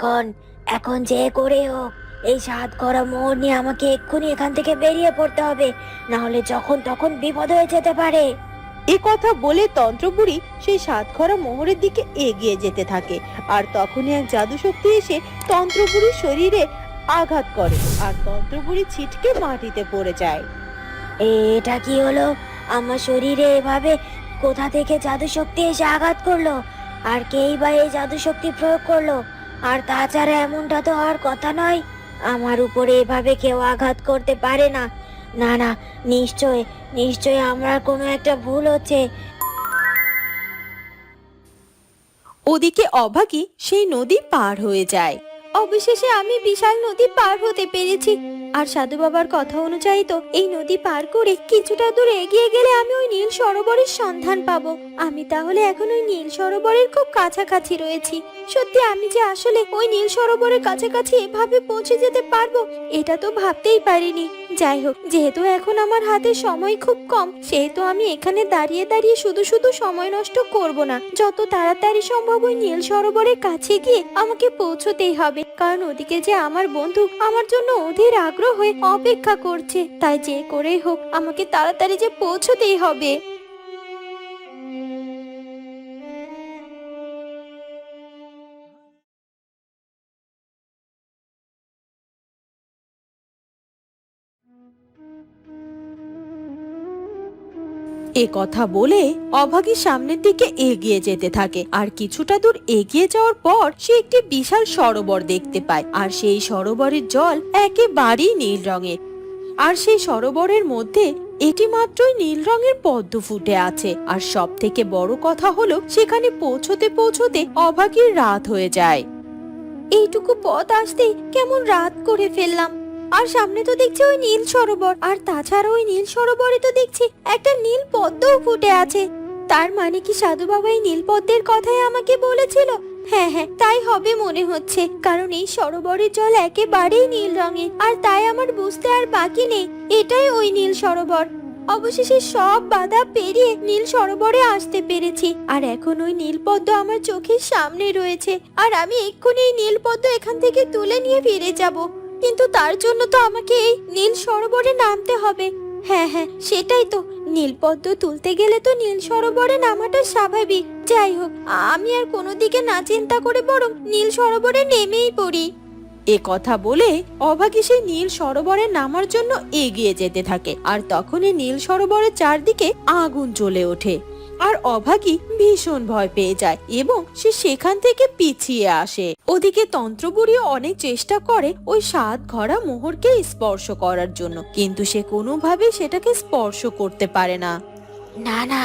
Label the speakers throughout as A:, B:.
A: এখন এখন যে করে হোক এই সাত করা মোহর নিয়ে আমাকে এক্ষুনি এখান থেকে বেরিয়ে পড়তে হবে না হলে যখন তখন বিপদ হয়ে যেতে পারে।
B: এ কথা বলে তন্ত্রবুড়ি সেই সাতখরা মোহরের দিকে এগিয়ে যেতে থাকে আর তখনই এক জাদু শক্তি এসে তন্ত্রবুড়ির শরীরে আঘাত করে আর তন্ত্রবুড়ি ছিটকে মাটিতে পড়ে যায়।
A: এটা কি হলো? আমার শরীরে এভাবে কোথা থেকে জাদু শক্তি এসে আঘাত করল? আর কেই বা এই জাদু শক্তি প্রয়োগ করল? আর তাছাড়া এমনটা তো আর কথা নয়। আমার উপরে এভাবে কেউ আঘাত করতে পারে না। না না, নিশ্চয় নিশ্চয় আমার কোনো একটা ভুল হচ্ছে।
B: ওদিকে অভাগী সেই নদী পার হয়ে যায়। অবশেষে আমি বিশাল নদী পার হতে পেরেছি। আর সাধু বাবার কথা অনুযায়ী তো এই নদী পার করে কিছুটা দূর এগিয়ে গেলে আমি ওই নীল সরোবরের সন্ধান পাবো। আমি তাহলে এখন ওই নীল সরোবরের খুব কাছাকাছি রয়েছি। সত্যি, আমি যে আসলে ওই নীল সরোবরের কাছাকাছি এভাবে পৌঁছে যেতে পারব, এটা তো ভাবতেই পারিনি। যাই হোক, যেহেতু এখন আমার হাতে সময় খুব কম, সেহেতু আমি এখানে দাঁড়িয়ে দাঁড়িয়ে শুধু শুধু সময় নষ্ট করব না। যত তাড়াতাড়ি সম্ভব ওই নীল সরোবরের কাছে গিয়ে আমাকে পৌঁছতেই হবে। কারণ ওদিকে যে আমার বন্ধু আমার জন্য অধীর আগ্রহ হয়ে অপেক্ষা করছে। তাই যে করেই হোক, আমাকে তাড়াতাড়ি যে পৌঁছতেই হবে। এ কথা বলে অভাগী সামনের দিকে এগিয়ে যেতে থাকে। আর কিছুটা দূর এগিয়ে যাওয়ার পর সে একটি বিশাল সরোবর দেখতে পায়। আর সেই সরোবরের জল একেবারেই নীল রঙের। আর সেই সরোবরের মধ্যে এটি মাত্রই নীল রঙের পদ্ম ফুটে আছে। আর সব থেকে বড় কথা হলো, সেখানে পৌঁছতে পৌঁছতে অভাগীর রাত হয়ে যায়। এইটুকু পথ আসতে কেমন রাত করে ফেললাম। আর সামনে তো দেখছি ওই নীল সরোবর, আর তাছাড়া ওই নীল সরোবরে তো দেখছি একটা নীল পদ্মও ফুটে আছে। তার মানে কি সাধু বাবা এই নীল পদ্মের কথাই আমাকে বলেছিল? হ্যাঁ হ্যাঁ তাই হবে মনে হচ্ছে, কারণ এই সরোবরের জল একেবারেই নীল রঙের, আর তাই আমার বুঝতে আর বাকি নেই, এটাই ওই নীল সরোবর। অবশেষে সব বাধা পেরিয়ে নীল সরোবরে আসতে পেরেছি, আর এখন ওই নীলপদ্ম আমার চোখের সামনে রয়েছে, আর আমি এক্ষুনি এই নীলপদ্ম এখান থেকে তুলে নিয়ে ফিরে যাব। কিন্তু তার জন্য তো আমাকে এই নীল সরোবরে নামতে হবে। হ্যাঁ হ্যাঁ সেটাই তো। নীলপদ্ম তুলতে গেলে তো নীল সরোবরে নামাটা স্বাভাবিক। যাই হোক, আমি আর কোনো দিকে না চিন্তা করে বরং নীল সরোবরে নেমেই পড়ি। এ কথা বলে অভাগী সেই নীল সরোবরে নামার জন্য এগিয়ে যেতে থাকে। আর তখনই নীল সরোবরের চারদিকে আগুন জ্বলে ওঠে। আর অভাগী ভীষণ ভয় পেয়ে যায় এবং সে সেখান থেকে পিছিয়ে আসে। ওদিকে তন্ত্রবুড়িও অনেক চেষ্টা করে ওই সাত ঘরা মোহরকে স্পর্শ করার জন্য, কিন্তু সে কোনোভাবেই সেটাকে স্পর্শ করতে পারে না।
A: না না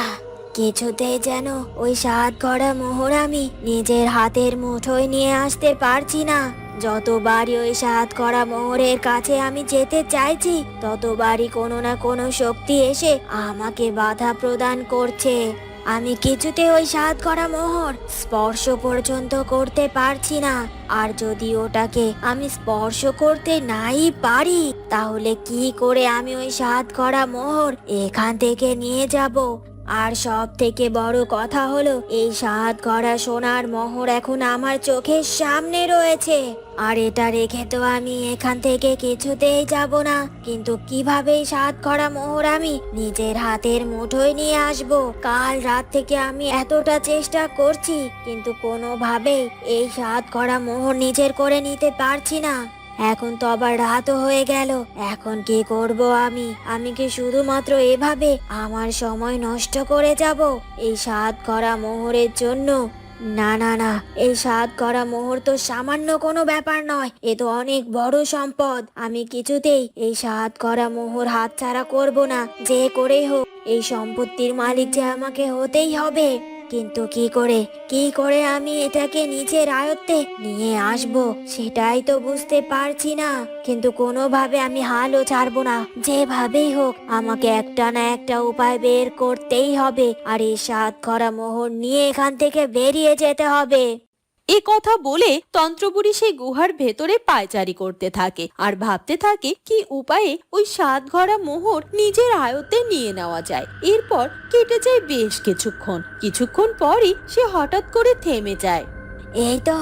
A: কিছুতেই যেন ওই সাত করা মোহর আমি নিজের হাতের মুঠোয় নিয়ে আসতে পারছি না। যতবারই ওই সাত করা মোহরের কাছে আমি যেতে চাইছি, ততবারই কোনো না কোনো শক্তি এসে আমাকে বাধা প্রদান করছে। আমি কিছুতে ওই সাত করা মোহর স্পর্শ পর্যন্ত করতে পারছি না। আর যদি ওটাকে আমি স্পর্শ করতে নাই পারি, তাহলে কি করে আমি ওই সাত করা মোহর এখান থেকে নিয়ে যাব? আর সব থেকে বড় কথা হলো, এই সাত করা সোনার মোহর এখন আমার চোখের সামনে রয়েছে। আর এটা রেখে তো আমি এখান থেকে কিছুতেই যাব না। কিন্তু কীভাবে সাত করা মোহর আমি নিজের হাতের মুঠোয় নিয়ে আসব? কাল রাত থেকে আমি এতটা চেষ্টা করছি, কিন্তু কোনোভাবেই এই সাত করা মোহর নিজের করে নিতে পারছি না। এখন তো আবার রাতও হয়ে গেল। এখন কি করব আমি? আমি কি শুধুমাত্র এভাবে আমার সময় নষ্ট করে যাব? এই স্বাদ করা মোহরের জন্য? না না না, এই স্বাদ করা মোহর তো সামান্য কোনো ব্যাপার নয়। এ তো অনেক বড় সম্পদ। আমি কিছুতেই এই স্বাদ করা মোহর হাতছাড়া করব না। যে করে হোক, এই সম্পত্তির মালিক যে আমাকে হতেই হবে। কিন্তু কি করে? কি করে আমি এটাকে নিজের আয়ত্তে নিয়ে আসব? সেটাই তো বুঝতে পারছি না। কিন্তু কোনোভাবে আমি হালও ছাড়বো না। যেভাবেই হোক, আমাকে একটা না একটা উপায় বের করতেই হবে। আর এই সাত খরা মোহর নিয়ে এখান থেকে বেরিয়ে যেতে হবে।
B: এ কথা বলে তন্ত্রপুরী সেই গুহার ভেতরে পায়চারি করতে থাকে আর ভাবতে থাকে কি উপায়ে ওই সাত ঘরা মোহর নিজের আয়ত্তে নিয়ে নেওয়া যায়। এরপর কেটে যায় বেশ কিছুক্ষণ। কিছুক্ষণ পরই সে হঠাৎ করে থেমে যায়।
A: এই তো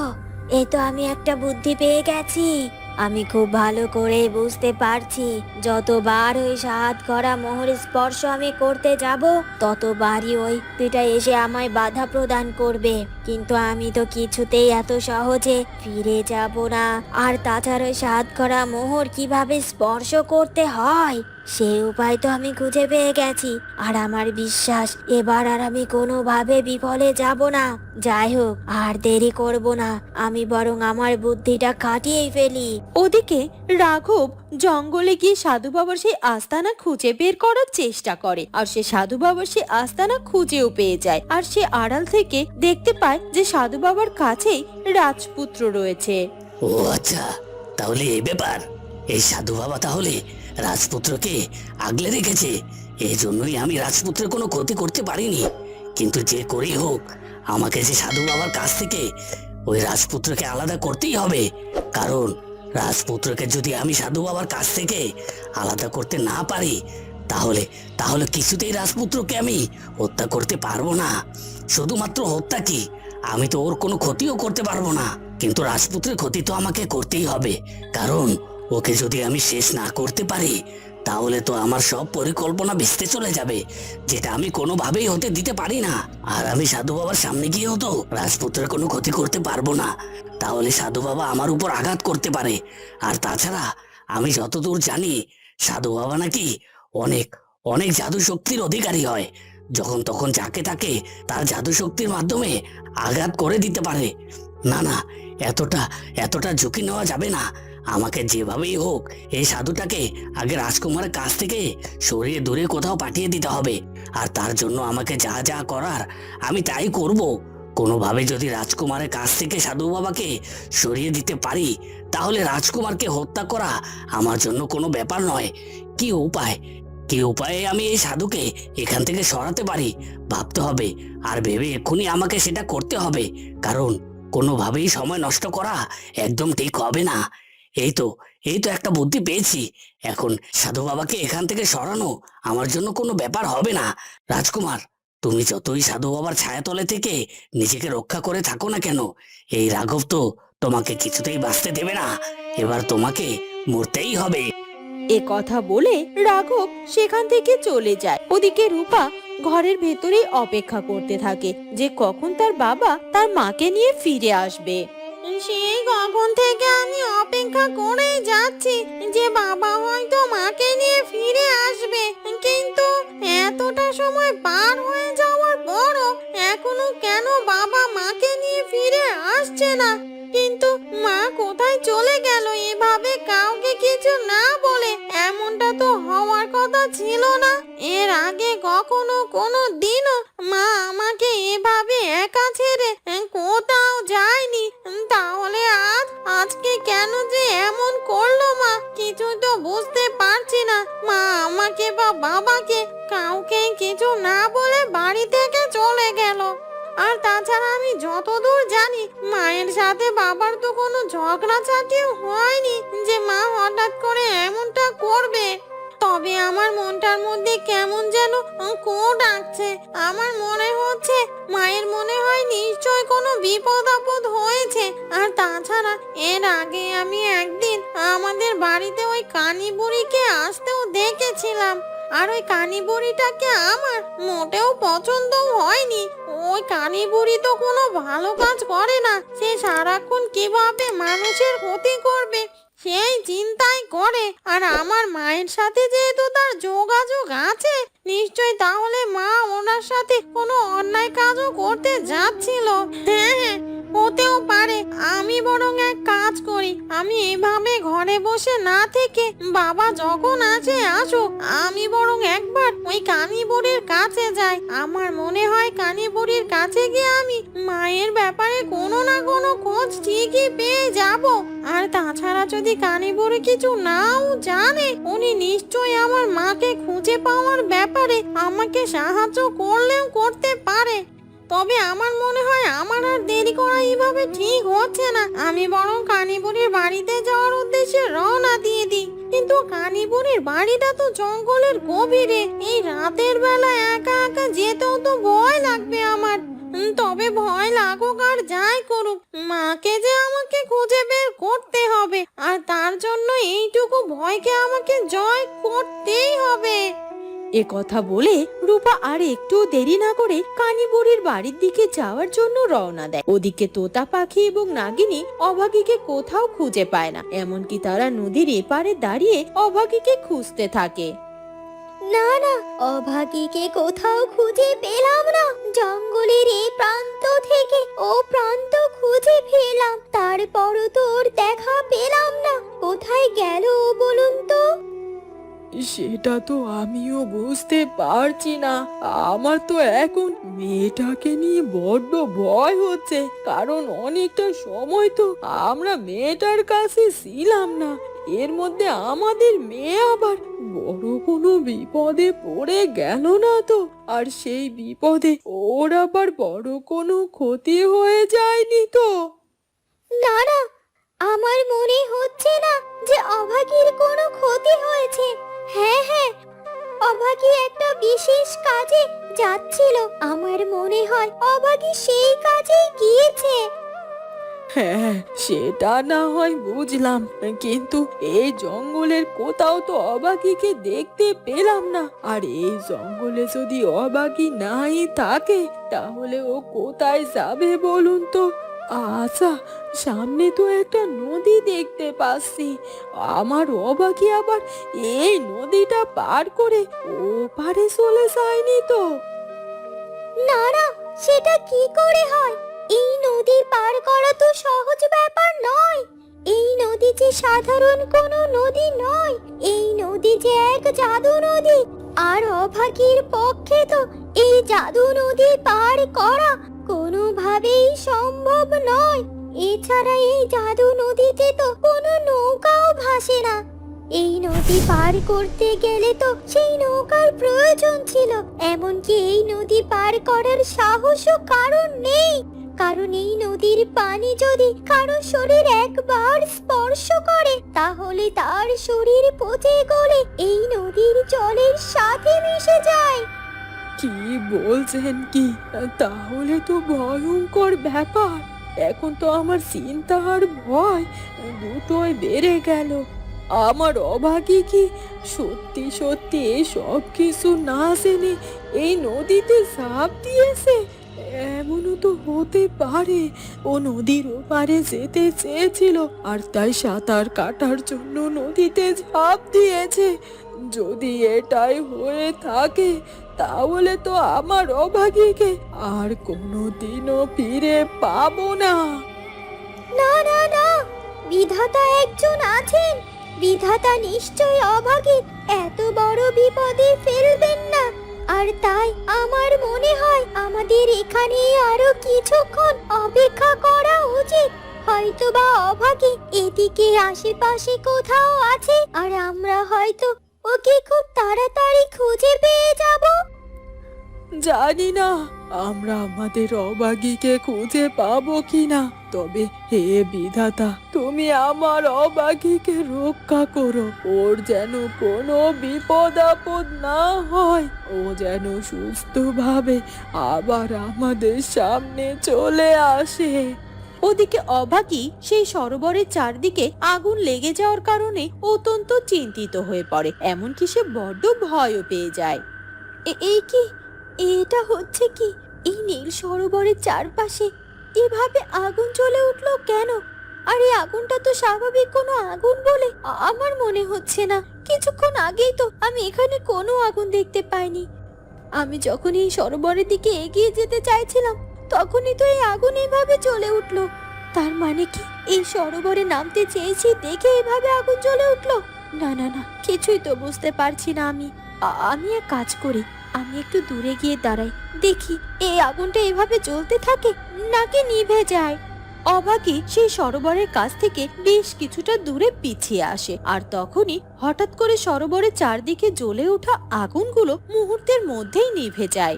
B: এই তো আমি একটা বুদ্ধি পেয়ে গেছি। আমি খুব ভালো করে বুঝতে পারছি, যতবার ওই সাহাত করা মোহর স্পর্শ আমি করতে যাব, ততবারই ওই পিটা এসে আমায় বাধা প্রদান করবে। কিন্তু আমি তো কিছুতেই এত সহজে ফিরে যাব না। আর তাছাড়া ওই সাহাত করা মোহর কীভাবে স্পর্শ করতে হয়? সেই উপায় তো আমি খুঁজে পেয়ে গেছি। আর আমার বিশ্বাস এবার আর আমি কোনোভাবে বিফলে যাব না। যাই হোক আর দেরি করব না। আমি বরং আমার বুদ্ধিটা কাটিয়েই ফেলি।
C: ওদিকে রাঘব জঙ্গলে গিয়ে সাধু বাবার সেই আস্তানা খুঁজে বের করার চেষ্টা করে। আর সে সাধু বাবার সেই আস্তানা খুঁজেও পেয়ে যায়। আর সে আড়াল থেকে দেখতে পায় যে সাধু বাবার কাছেই রাজপুত্র রয়েছে।
D: ও আচ্ছা তাহলে এই ব্যাপার। এই সাধু বাবা তাহলে রাজপুত্রকে আগলে রেখেছে। এই জন্যই আমি রাজপুত্রের কোনো ক্ষতি করতে পারিনি। কিন্তু যে করেই হোক, আমাকে যে সাধু বাবার কাছ থেকে ওই রাজপুত্রকে আলাদা করতেই হবে। কারণ রাজপুত্রকে যদি আমি সাধু বাবার কাছ থেকে আলাদা করতে না পারি, তাহলে তাহলে কিছুতেই রাজপুত্রকে আমি হত্যা করতে পারব না। শুধুমাত্র হত্যা কি? আমি তো ওর কোনো ক্ষতিও করতে পারব না। কিন্তু রাজপুত্রের ক্ষতি তো আমাকে করতেই হবে। কারণ ওকে যদি আমি শেষ না করতে পারি, তাহলে তো আমার সব পরিকল্পনা ভেস্তে চলে যাবে, যেটা আমি কোনোভাবেই হতে দিতে পারি না। আর আমি সাধু বাবার সামনে গিয়েও তো রাজপুত্রের কোনো ক্ষতি করতে পারব না। তাহলে সাধু বাবা আমার উপর আঘাত করতে পারে। আর তাছাড়া, আমি যতদূর জানি, সাধু বাবা নাকি অনেক অনেক জাদু শক্তির অধিকারী হয়। যখন তখন যাকে তাকে তার জাদু শক্তির মাধ্যমে আঘাত করে দিতে পারে। না না, এতটা এতটা ঝুঁকি নেওয়া যাবে না। আমাকে যেভাবেই হোক, এই সাধুটাকে আগে রাজকুমারের কাছ থেকে সরিয়ে দূরে কোথাও পাঠিয়ে দিতে হবে। আর তার জন্য আমাকে যা যা করার, আমি তাই করব। কোনোভাবে যদি রাজকুমারের কাছ থেকে সাধু বাবাকে সরিয়ে দিতে পারি, তাহলে রাজকুমারকে হত্যা করা আমার জন্য কোনো ব্যাপার নয়। কি উপায়? কি উপায়ে আমি এই সাধুকে এখান থেকে সরাতে পারি? ভাবতে হবে। আর ভেবে এক্ষুনি আমাকে সেটা করতে হবে। কারণ কোনোভাবেই সময় নষ্ট করা একদম ঠিক হবে না। এই তো এই তো একটা বুদ্ধি পেয়েছি। এখন সাধু বাবাকে এখান থেকে সরানো আমার জন্য কোনো ব্যাপার হবে না। রাজকুমার তুমি যতই সাধু বাবার ছায়াতলে থেকে নিজেকে রক্ষা করে থাকো না কেন এই রাঘব তো তোমাকে কিছুতেই বাঁচতে দেবে না। এবার তোমাকে মরতেই হবে।
C: এ কথা বলে রাঘব সেখান থেকে চলে যায়। ওদিকে রূপা ঘরের ভেতরেই অপেক্ষা করতে থাকে যে কখন তার বাবা তার মাকে নিয়ে ফিরে আসবে। সেই কখন থেকে আমি অপেক্ষা করে যাচ্ছি যে বাবা হয়তো মাকে নিয়ে ফিরে আসবে। কিন্তু এতটা সময় পার হয়ে যাওয়ার পরও এখনও কেন বাবা মাকে নিয়ে ফিরে আসছে না? কিন্তু মা কোথায় চলে গেল? এভাবে কাউকে কিছু না বলে এমনটা তো হওয়ার কথা ছিল না। এর আগে কখনো কোনো দিনও মা আমাকে এভাবে একা ছেড়ে তাছাড়া আমি যতদূর জানি, মায়ের সাথে বাবার তো কোনো ঝগড়াঝাটিও হয়নি যে মা হঠাৎ করে এমনটা করবে। তবে আমার মনটার মধ্যে কেমন যেন কো ডাকছে আমার মনে হচ্ছে মায়ের মনে হয় নিশ্চয় কোনো বিপদ আপদ হয়েছে। আর তাছাড়া এর আগে আমি একদিন আমাদের বাড়িতে ওই কানি বুড়িকে আসতেও দেখেছিলাম। আর ওই কানি বুড়িটাকে আমার মোটেও পছন্দ হয়নি। ওই কানি বুড়ি তো কোনো ভালো কাজ করে না। সে সারাক্ষণ কীভাবে মানুষের ক্ষতি করবে, সেই চিন্তাই করে। আর আমার মায়ের সাথে যেহেতু তার যোগাযোগ আছে নিশ্চয় তাহলে মা ওনার সাথে কোনো অন্যায় কাজও করতে যাচ্ছিল। হ্যাঁ হ্যাঁ হতেও পারে। আমি বরং এক কাজ করি। আমি এভাবে ঘরে বসে না থেকে বাবা যখন আছে আসুক। আমি বরং একবার ওই কানি বুড়ির কাছে যাই। আমার মনে হয় কানি বুড়ির কাছে গিয়ে আমি মায়ের ব্যাপারে কোনো না কোনো খোঁজ ঠিকই পেয়ে যাব। আর তাছাড়া যদি কানি বুড়ি কিছু নাও জানে, উনি নিশ্চয়ই আমার মাকে খুঁজে পাওয়ার ব্যাপারে আমাকে সাহায্য করলেও করতে পারে। তবে আমার মনে হয় আমার আর দেরি করা এইভাবে ঠিক হচ্ছে না। আমি বরং কানিপুরের বাড়িতে যাওয়ার উদ্দেশ্যে রওনা দিয়ে দিই। কিন্তু
E: কানিপুরের বাড়িটা তো জঙ্গলের গভীরে। এই রাতের বেলা একা একা যেতেও তো ভয় লাগবে আমার। তবে ভয় লাগুক আর যাই করুক। মাকে যে আমাকে খুঁজে বের করতে হবে। আর তার জন্য এইটুকু ভয়কে আমাকে জয় করতেই হবে। এ কথা বলে রূপা আর একটু দেরি না করে কানিবুড়ির বাড়ির দিকে যাওয়ার জন্য রওনা দেয়। ওদিকে তোতা পাখি এবং নাগিনী অভাগীকে কোথাও খুঁজে পায় না, এমনকি তারা নদীর এপারে দাঁড়িয়ে অভাগীকে খুঁজতে থাকে।
B: না না, অভাগীকে কোথাও খুঁজে পেলাম না। জঙ্গলের এই প্রান্ত থেকে ও প্রান্ত খুঁজে ফেলাম তারপরও তোর দেখা পেলাম না। কোথায় গেল বলুন তো?
E: সেটা তো আমিও বুঝতে পারছি না। আমার তো এখন মেয়েটাকে নিয়ে বড্ড ভয় হচ্ছে, কারণ অনেকটা সময় তো আমরা মেয়েটার কাছে ছিলাম না। এর মধ্যে আমাদের মেয়ে আবার বড় কোনো বিপদে পড়ে গেল না তো, আর সেই বিপদে ওর আবার বড় কোনো ক্ষতি হয়ে যায়নি তো।
B: আমার মনে হচ্ছে না যে অভাগীর কোনো ক্ষতি হয়েছে। হ্যাঁ হ্যাঁ। অভাগী একটা বিশেষ কাজে যাচ্ছিল। আমার মনে হয় অভাগী সেই কাজে গিয়েছে।
E: হ্যাঁ সেটা না হয় বুঝলাম। কিন্তু এই জঙ্গলের কোথাও তো অবাকিকে দেখতে পেলাম না। আর এই জঙ্গলে যদি অবাকি নাই থাকে, তাহলে ও কোথায় যাবে বলুন তো? আচ্ছা সামনে তো একটা নদী দেখতে পাচ্ছি। আমার অবাকি আবার এই নদীটা পার করে ও পারে চলে যায়নি তো।
B: না না, সেটা কি করে হয়? এই নদী পার করা তো সহজ ব্যাপার নয়। এই নদী যে সাধারণ কোনো নদী নয়। এই নদী যে এক জাদু নদী। আর অভাগীর পক্ষে তো এই জাদু নদী পার করা কোনোভাবেই সম্ভব নয়। এছাড়া এই জাদু নদীতে তো কোনো নৌকাও ভাসে না। এই নদী পার করতে গেলে তো সেই নৌকার প্রয়োজন ছিল। এমনকি এই নদী পার করার সাহসও কারণ নেই। কারণ এই নদীর পানি যদি কারও শরীর একবার স্পর্শ করে, তাহলে তার শরীর পচে গলে এই নদীর জলের সাথে মিশে যায়।
E: কি বলছেন কি? তাহলে তো ভয়ঙ্কর ব্যাপার। এখন তো আমার চিন্তা আর ভয় দুটোই বেড়ে গেল। আমার অভাগী কি সত্যি সত্যি সব কিছু না জেনে এই নদীতে ঝাঁপ দিয়েছে? এমনও তো হতে পারে, ও নদীর ওপারে যেতে চেয়েছিল আর তাই সাঁতার কাটার জন্য নদীতে ঝাঁপ দিয়েছে। যদি এটাই হয়ে থাকে তাহলে তো আমার অভাগীকে আর কোনো দিনও ফিরে পাবো না।
B: না না না, বিধাতা একজন আছেন। বিধাতা নিশ্চয় অভাগী, এত বড় বিপদে ফেলবেন না। আর তাই আমার মনে হয় আমাদের এখানে আরও কিছুক্ষণ অপেক্ষা করা উচিত। হয়তো বা অভাগী এদিকে আশেপাশে কোথাও আছে, আর আমরা হয়তো ওকে খুব তাড়াতাড়ি খুঁজে পেয়ে যাব।
E: জানি না, আমরা আমাদের অবাগীকে খুঁজে পাবো কিনা, তবে হে বিধাতা, তুমি আমার অবাগীকে রক্ষা করো। ওর যেন কোনো বিপদ আপদ না হয়, ও যেন সুস্থভাবে আবার আমাদের সামনে চলে আসে। ওদিকে অভাগী সেই সরোবরের চারদিকে আগুন লেগে যাওয়ার কারণে অত্যন্ত চিন্তিত হয়ে পড়ে, এমনকি সে বড্ড ভয়ও পেয়ে যায়।
B: এই কি? এটা হচ্ছে কি? এই নীল সরোবরের চারপাশে এভাবে আগুন জ্বলে উঠল কেন? আর এই আগুনটা তো স্বাভাবিক কোনো আগুন বলে আমার মনে হচ্ছে না। কিছুক্ষণ আগেই তো আমি এখানে কোনো আগুন দেখতে পাইনি। আমি যখন এই সরোবরের দিকে এগিয়ে যেতে চাইছিলাম তখনই তো এই আগুন এইভাবে জ্বলে উঠল। তার মানে কি এই সরোবরে নামতে চেয়েছি দেখে এভাবে আগুন জ্বলে উঠল? না না না, কিছুই তো বুঝতে পারছি না আমি। আমি এক কাজ করি, আমি একটু দূরে গিয়ে দাঁড়াই, দেখি এই আগুনটা এভাবে জ্বলতে থাকে নাকি নিভে যায়।
E: অভাগী সেই সরোবরের কাছ থেকে বেশ কিছুটা দূরে পিছিয়ে আসে আর তখনই হঠাৎ করে সরোবরের চারদিকে জ্বলে ওঠা আগুনগুলো মুহূর্তের মধ্যেই নিভে যায়।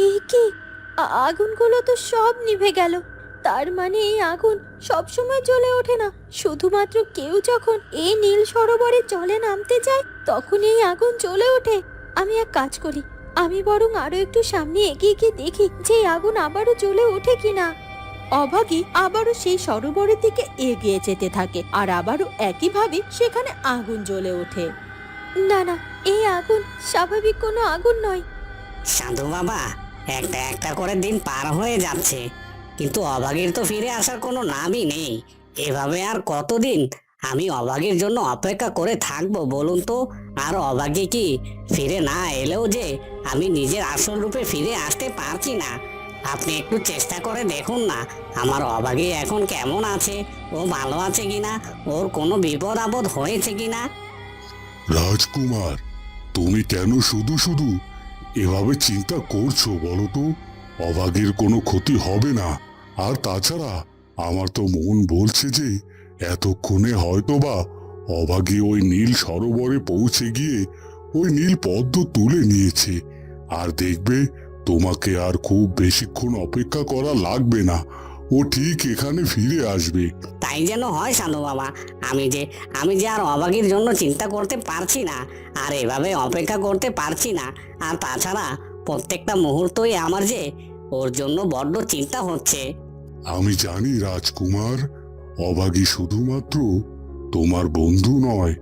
B: এই কি? আগুনগুলো তো সব নিভে গেল।
C: তার মানে এই আগুন সবসময় জ্বলে ওঠে না। শুধুমাত্র কেউ যখন এই নীল সরোবরে জলে নামতে চায় তখন এই আগুন জ্বলে ওঠে। আমি এক কাজ করি। আমি বরং আরও একটু সামনে এগিয়ে গিয়ে দেখি যে এই আগুন আবারও জ্বলে ওঠে কিনা। অভাগী আবারও সেই সরোবরের দিকে এগিয়ে যেতে থাকে আর আবারও একইভাবে সেখানে আগুন জ্বলে ওঠে। না না এই আগুন স্বাভাবিক কোনো আগুন নয়।
F: সাধু বাবা একটা একটা করে দিন পার হয়ে যাচ্ছে। কিন্তু অভাগীর তো ফিরে আসার কোনো নামই নেই। এভাবে আর কতদিন? আমি অভাগীর জন্য অপেক্ষা করে থাকব, বলুন তো। আর অভাগী কি ফিরে না এলেও যে আমি নিজের আসল রূপে ফিরে আসতে পারছি না। আপনি একটু চেষ্টা করে দেখুন না, আমার অভাগী এখন কেমন আছে? ও ভালো আছে কিনা? ওর কোনো বিপদ আপদ হয়েছে কিনা?
G: রাজকুমার, তুমি কেন শুধু শুধু এভাবে চিন্তা করছ বলো তো? অভাগের কোনো ক্ষতি হবে না। আর তাছাড়া আমার তো মন বলছে যে, এতক্ষণে হয়তো বা অভাগে ওই নীল সরোবরে পৌঁছে গিয়ে ওই নীল পদ্ম তুলে নিয়েছে। আর দেখবে, তোমাকে আর খুব বেশিক্ষণ অপেক্ষা করা লাগবে না। ও ঠিক এখানে ফিরে আসবে।
F: তাই যেন হয় সাধু বাবা আমি যে আমি যে আর অবাগের জন্য চিন্তা করতে পারছি না আর এভাবে অপেক্ষা করতে পারছি না আর তাছাড়া প্রত্যেকটা মুহূর্তই আমার যে ওর জন্য বড্ড চিন্তা হচ্ছে।
G: আমি জানি রাজকুমার অভাগী শুধুমাত্র তোমার বন্ধু নয়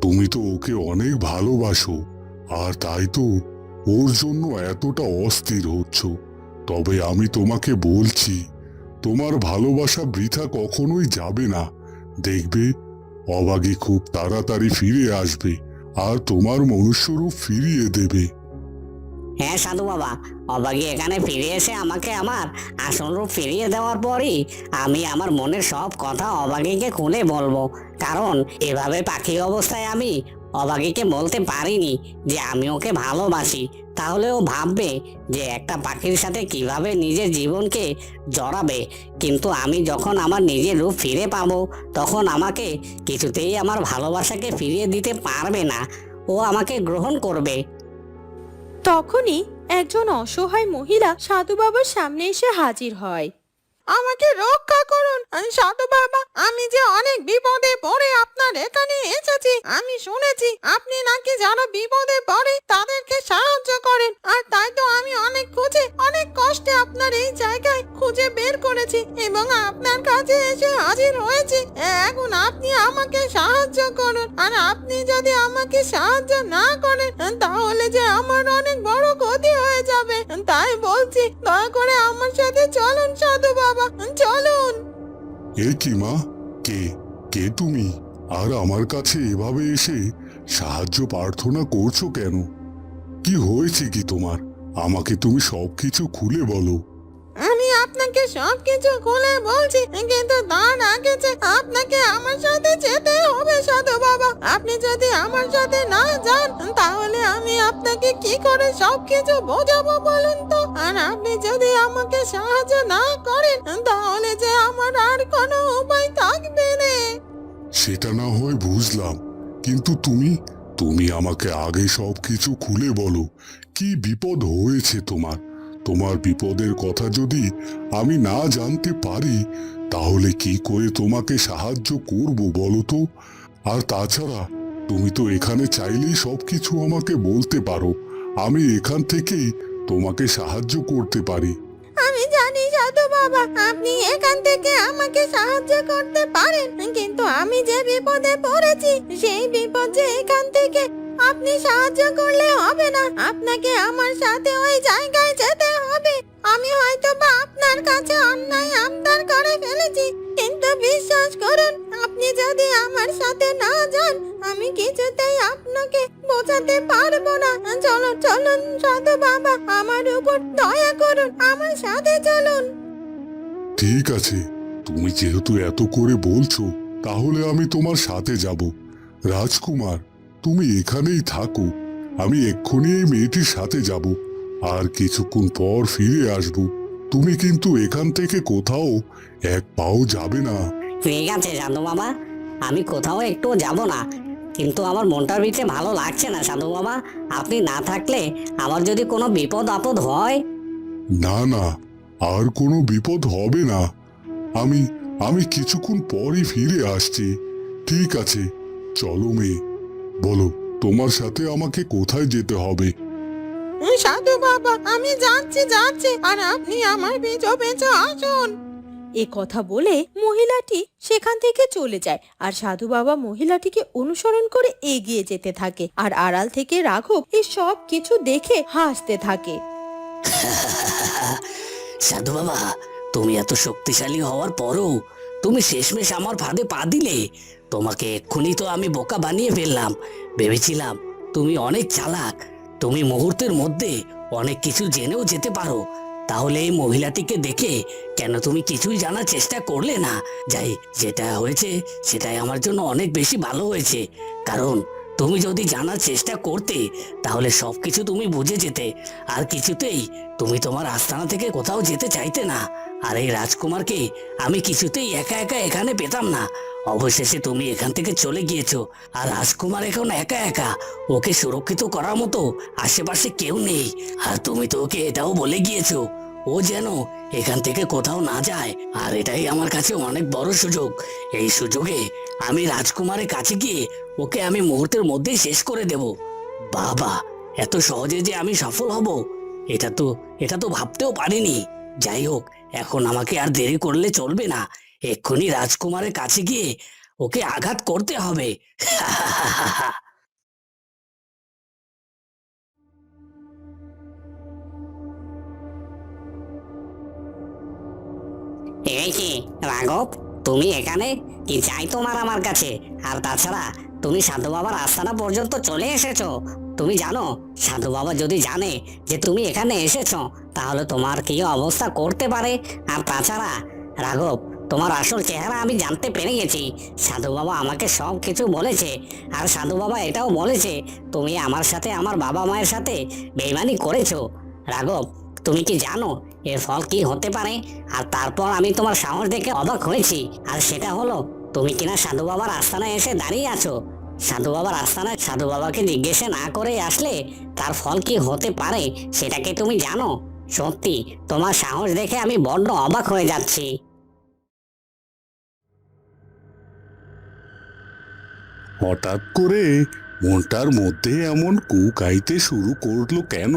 G: তুমি তো ওকে অনেক ভালোবাসো আর তাই তো ওর জন্য এতটা অস্থির হচ্ছ। তবে আমি তোমাকে বলছি তোমার ভালোবাসা বৃথা কখনোই যাবে না। দেখবে অভাগী খুব তাড়াতাড়ি ফিরে আসবে আর তোমার মনুষ্যরূপ ফিরিয়ে দেবে।
F: হ্যাঁ সাধু বাবা, অবাগী এখানে ফিরে এসে আমাকে আমার আসল রূপ ফিরিয়ে দেওয়ার পরই আমি আমার মনের সব কথা অবাগীকে খুলে বলব। কারণ এভাবে পাখি অবস্থায় আমি অবাগীকে বলতে পারিনি যে আমি ওকে ভালোবাসি। তাহলে ও ভাববে যে একটা পাখির সাথে কীভাবে নিজের জীবনকে জড়াবে। কিন্তু আমি যখন আমার নিজের রূপ ফিরে পাবো তখন আমাকে কিছুতেই আমার ভালোবাসাকে ফিরিয়ে দিতে পারবে না। ও আমাকে গ্রহণ করবে।
C: তখনই একজন অসহায় মহিলা সাধু বাবার সামনে এসে হাজির হয়। আমাকে রক্ষা করুন সাধু বাবা। আমি যে অনেক বিপদে পড়ে এখানে এসেছি। আমি শুনেছি আপনি নাকি যারা বিপদে পড়ে তাদেরকে সাহায্য করেন। আর তাই তো আমি অনেক খুঁজে, অনেক কষ্টে আপনার এই জায়গায় খুঁজে বের করেছি এবং আপনার কাছে এসে হাজির হয়েছি। এখন আপনি আমাকে সাহায্য করুন। আর আপনি যদি আমাকে সাহায্য না করেন, তাহলে যে আমার অনেক বড় ক্ষতি হয়ে যাবে। তাই বলছি, দয়া করে আমার সাথে চলুন সাধু বাবা। চলুন।
G: এ কি মা? কে? কে তুমি? আর আমার কাছে এভাবে এসে সাহায্য প্রার্থনা করছ কেন? কি হয়েছে কি তোমার? আমাকে তুমি সবকিছু খুলে বলো।
C: আমি আপনাকে সবকিছু খুলে বলছি, কিন্তু তার আগে যে আপনাকে আমার সাথে যেতে হবে সাধু বাবা। আপনি যদি আমার সাথে না যান, তাহলে আমি আপনাকে কি করে সবকিছু বোঝাবো বলুন তো? আর আপনি যদি আমাকে সাহায্য না করেন, তাহলে যে আমার আর কোনো উপায় থাকবে না।
G: সেটা না হয় বুঝলাম। কিন্তু তুমি তুমি আমাকে আগে সবকিছু খুলে বলো। কি বিপদ হয়েছে তোমার? তোমার বিপদের কথা যদি আমি না জানতে পারি, তাহলে কি করে তোমাকে সাহায্য করব বলো তো? আর তাছাড়া, তুমি তো এখানে চাইলেই সবকিছু আমাকে বলতে পারো। আমি এখান থেকেই তোমাকে সাহায্য করতে পারি।
C: আমি জানি সাধু বাবা, আপনি এখান থেকে আমাকে সাহায্য করতে পারেন, কিন্তু আমি যে বিপদে পড়েছি, সেই বিপদ এখান থেকে আপনি সাহায্য করলে হবে না। আপনাকে আমার সাথে ওই জায়গায় যেতে আমি হয়তো বা আপনার কাছে অন্যায় আবদার করে ফেলেছি, কিন্তু বিশ্বাস করুন, আপনি যদি আমার সাথে না যান, আমি কিছুতেই আপনাকে বোঝাতে পারব না। চলুন চলুন, সাধু বাবা, আমার উপর দয়া করুন, আমার সাথে চলুন।
G: ঠিক আছে, তুমি যেহেতু এত করে বলছো, তাহলে আমি তোমার সাথে যাব। রাজকুমার, তুমি এখানেই থাকো, আমি এক্ষুনি এই মেয়েটির সাথে যাব। আর কিছুক্ষণ পর ফিরে আসব। তুমি কিন্তু এখান থেকে কোথাও এক পাও যাবে না।
F: ঠিক আছে সাধু বাবা আমি কোথাও একটু যাব না। কিন্তু আমার মনটার ভিতরে ভালো লাগছে না সাধু বাবা। আপনি না থাকলে আমার যদি কোনো বিপদ আপদ হয়?
G: না না আর কোনো বিপদ হবে না। আমি আমি কিছুক্ষণ পরই ফিরে আসছি। ঠিক আছে চলো মেয়ে। বলো তোমার সাথে আমাকে কোথায় যেতে হবে?
C: বাবা আমি যাচ্ছি যাচ্ছি। আর আপনি আমার পিছু পিছু আসুন।
B: এ কথা বলে মহিলাটি সেখান থেকে চলে যায়। আর সাধু বাবা মহিলাটিকে অনুসরণ করে এগিয়ে যেতে থাকে। আর আড়াল থেকে রাঘব এই সব কিছু দেখে হাসতে থাকে।
D: সাধু বাবা তুমি এত শক্তিশালী হওয়ার পরও তুমি শেষমেশ আমার ফাঁদে পা দিলে। তোমাকে এক্ষুনি তো আমি বোকা বানিয়ে ফেললাম। ভেবেছিলাম তুমি অনেক চালাক। তুমি মুহূর্তের মধ্যে অনেক কিছু জেনেও যেতে পারো। তাহলে এই মহিলাটিকে দেখে কেন তুমি কিছুই জানার চেষ্টা করলে না? যাই, যেটা হয়েছে সেটাই আমার জন্য অনেক বেশি ভালো হয়েছে। কারণ তুমি যদি জানার চেষ্টা করতে, তাহলে সব কিছু তুমি বুঝে যেতে। আর কিছুতেই তুমি তোমার আস্তানা থেকে কোথাও যেতে চাইতে না। আর এই রাজকুমারকে আমি কিছুতেই একা একা এখানে পেতাম না। অবশেষে তুমি এখান থেকে চলে গিয়েছো, আর রাজকুমার এখন একা একা। ওকে সুরক্ষিত করার মতো আশেপাশে কেউ নেই, আর তুমি তো ওকে এটাও বলে গিয়েছো, ও যেন এখান থেকে কোথাও না যায়, আর এটাই আমার কাছে অনেক বড় সুযোগ। এই সুযোগে আমি রাজকুমারের কাছে গিয়ে ওকে আমি মুহূর্তের মধ্যেই শেষ করে দেব। বাবা, এত সহজে যে আমি সফল হব, এটা তো এটা তো ভাবতেও পারিনি। যাই হোক, এখন আমাকে আর দেরি করলে চলবে না। এক্ষুনি রাজকুমারের কাছে গিয়ে ওকে আঘাত করতে হবে।
F: এই কি, রাঘব, তুমি এখানে? কি চাই তোমার আমার কাছে? আর তাছাড়া, তুমি সাধু বাবার আস্তানা পর্যন্ত চলে এসেছ। তুমি জানো, সাধু বাবা যদি জানে যে তুমি এখানে এসেছ, তাহলে তোমার কি অবস্থা করতে পারে? আর তাছাড়া, রাঘব তোমার আসল চেহারা আমি জানতে পেরে গেছি। সাধু বাবা আমাকে সব কিছু বলেছে। আর সাধু বাবা এটাও বলেছে, তুমি আমার সাথে আমার বাবা মায়ের সাথে বেইমানি করেছ। রাঘব, তুমি কি জানো এর ফল কি হতে পারে? আর তারপর আমি তোমার সাহস দেখে অবাক হয়েছি। আর সেটা হলো, তুমি কিনা সাধু বাবার আস্তানায় এসে দাঁড়িয়ে আছো? সাধু বাবার আস্তানায় সাধু বাবাকে জিজ্ঞেসে না করে আসলে তার ফল কি হতে পারে সেটাকে তুমি জানো? সত্যি, তোমার সাহস দেখে আমি বড্ড অবাক হয়ে যাচ্ছি।
G: হঠাৎ করে মনটার মধ্যে এমন কুকাইতে শুরু করল কেন?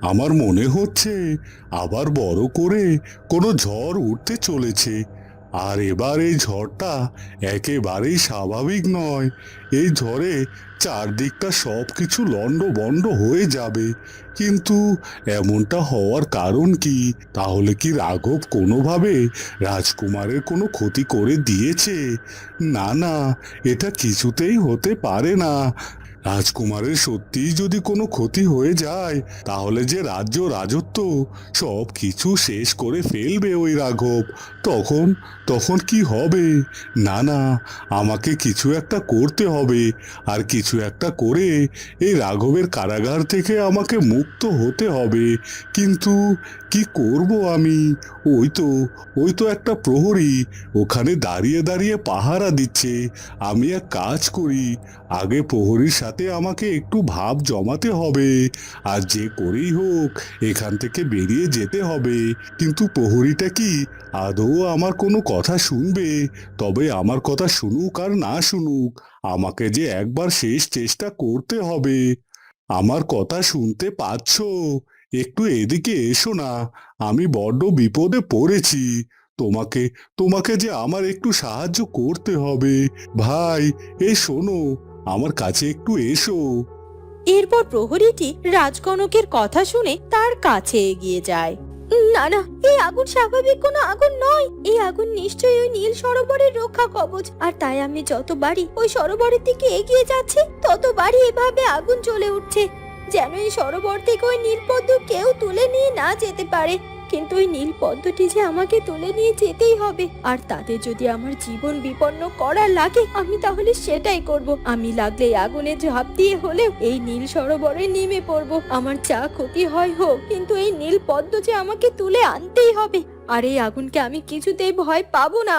G: আমার মনে হচ্ছে আবার বড় করে কোনো ঝড় উঠতে চলেছে। আর এবার এই ঝড়টা একেবারেই স্বাভাবিক নয়। এই ঝড়ে চারদিকটা সব কিছু লণ্ডভণ্ড হয়ে যাবে। কিন্তু এমনটা হওয়ার কারণ কি? তাহলে কি রাঘব কোনোভাবে রাজকুমারের কোনো ক্ষতি করে দিয়েছে? না না, এটা কিছুতেই হতে পারে না। রাজকুমারের সত্যিই যদি কোনো ক্ষতি হয়ে যায়, তাহলে যে রাজ্য রাজত্ব, সব কিছু শেষ করে ফেলবে ওই রাঘব। তখন তখন কি হবে? না না, আমাকে কিছু একটা করতে হবে। আর কিছু একটা করে এই রাঘবের কারাগার থেকে আমাকে মুক্ত হতে হবে। কিন্তু কি করব আমি? ওই তো ওই তো একটা প্রহরী, ওখানে দাঁড়িয়ে দাঁড়িয়ে পাহারা দিচ্ছে। আমি এক কাজ করি, আগে প্রহরীর সাথে আমাকে একটু ভাব জমাতে হবে। আর যে করেই হোক, এখান থেকে বেরিয়ে যেতে হবে। কিন্তু প্রহরীটা কি আদৌ আমার কোনো কথা শুনবে? তবে আমার কথা শুনুক আর না শুনুক, আমাকে যে একবার শেষ চেষ্টা করতে হবে। আমার কথা শুনতে পাচ্ছ? একটু এদিকে এসো না, আমি বড্ড বিপদে পড়েছি। তোমাকে তোমাকে যে আমার একটু সাহায্য করতে হবে। ভাই, এ শোনো আমার কাছে একটু এসো।
B: এরপর প্রহরীটি রাজকনকের কথা শুনে তার কাছে এগিয়ে যায়। না না, এই আগুন স্বাভাবিক কোনো আগুন নয়। এই আগুন নিশ্চয়ই ওই নীল সরোবরের রক্ষা কবচ। আর তাই আমি যতবারই ওই সরোবরের দিকে এগিয়ে যাচ্ছি, ততবারই এভাবে আগুন জ্বলে উঠছে। যেন এই সরোবর থেকে ওই নীল পদ্ম কেউ তুলে নিয়ে না যেতে পারে। কিন্তু ওই নীল পদ্মটি যে আমাকে তুলে নিয়ে যেতেই হবে। আর তাতে যদি আমার জীবন বিপন্ন করা লাগে, আমি তাহলে সেটাই করব। আমি লাগলে আগুনে ঝাঁপ দিয়ে হলেও এই নীল সরোবরে নেমে পড়ব। আমার চা ক্ষতি হয় হোক, কিন্তু এই নীল পদ্ম যে আমাকে তুলে আনতেই হবে। আর এই আগুনকে আমি কিছুতেই ভয় পাবো না।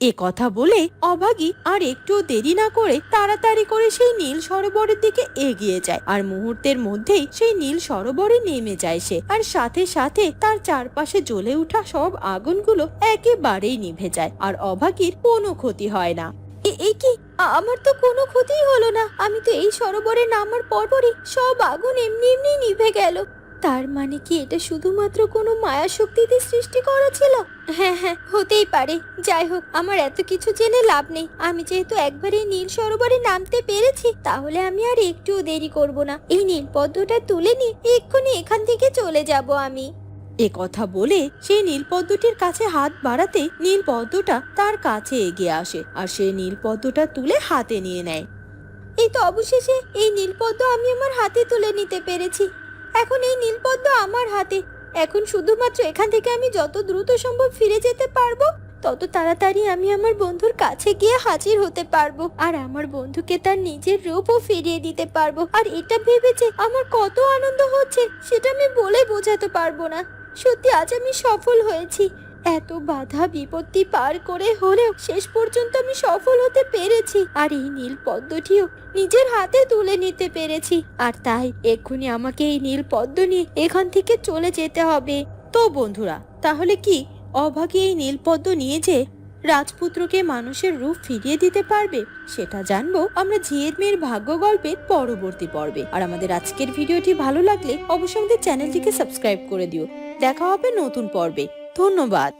H: এ কথা বলে অভাগী আর একটু দেরি না করে তাড়াতাড়ি করে সেই নীল সরোবরের দিকে এগিয়ে যায়। আর মুহূর্তের মধ্যেই সেই নীল সরোবরে নেমে যায় সে। আর সাথে সাথে তার চারপাশে জ্বলে ওঠা সব আগুনগুলো একেবারেই নিভে যায়। আর অভাগীর কোনো ক্ষতি হয় না।
B: এ- এ কি? আমার তো কোনো ক্ষতিই হলো না। আমি তো এই সরোবরে নামার পরপরই সব আগুন এমনি এমনি নিভে গেল। তার মানে কি এটা শুধুমাত্র কোনো মায়া শক্তিতে সৃষ্টি করা ছিল? হ্যাঁ হ্যাঁ হতেই পারে। যাই হোক আমার এত কিছু জেনে লাভ নেই। আমি যেহেতু একবারই নীল সরোবরে নামতে পেরেছি তাহলে আমি আর একটুও দেরি করব না। এই নীল পদ্মটা তুলে নিয়ে এক্ষুনি এখান থেকে চলে যাব আমি।
H: এ কথা বলে সেই নীলপদ্মটির কাছে হাত বাড়াতে নীলপদ্মটা তার কাছে এগিয়ে আসে আর সে নীলপদ্মটা তুলে হাতে নিয়ে নেয়।
B: এই তো অবশেষে এই নীলপদ্ম আমি আমার হাতে তুলে নিতে পেরেছি। এখন এই নীলপদ্ম আমার হাতে। এখন শুধুমাত্র এখান থেকে আমি যত দ্রুত সম্ভব ফিরে যেতে পারব, তত তাড়াতাড়ি আমি আমার বন্ধুর কাছে গিয়ে হাজির হতে পারব। আর আমার বন্ধুকে তার নিজের রূপও ফিরিয়ে দিতে পারব। আর এটা ভেবেছে আমার কত আনন্দ হচ্ছে, সেটা আমি বলে বোঝাতে পারব না। সত্যি আজ আমি সফল হয়েছি। এত বাধা বিপত্তি পার করে হলেও শেষ পর্যন্ত আমি সফল হতে পেরেছি। আর এই নীল পদ্মটিও নিজের হাতে তুলে নিতে পেরেছি। আর তাই এক্ষুনি আমাকে এই নীল পদ্ম নিয়ে এখান থেকে চলে যেতে হবে।
H: তো বন্ধুরা, তাহলে কি অভাগী এই নীলপদ্ম নিয়ে যে রাজপুত্রকে মানুষের রূপ ফিরিয়ে দিতে পারবে, সেটা জানব আমরা ঝিয়ের মেয়ের ভাগ্য গল্পের পরবর্তী পর্বে। আর আমাদের আজকের ভিডিওটি ভালো লাগলে অবশ্যই আমাদের চ্যানেলটিকে সাবস্ক্রাইব করে দিও। দেখা হবে নতুন পর্বে। ধন্যবাদ।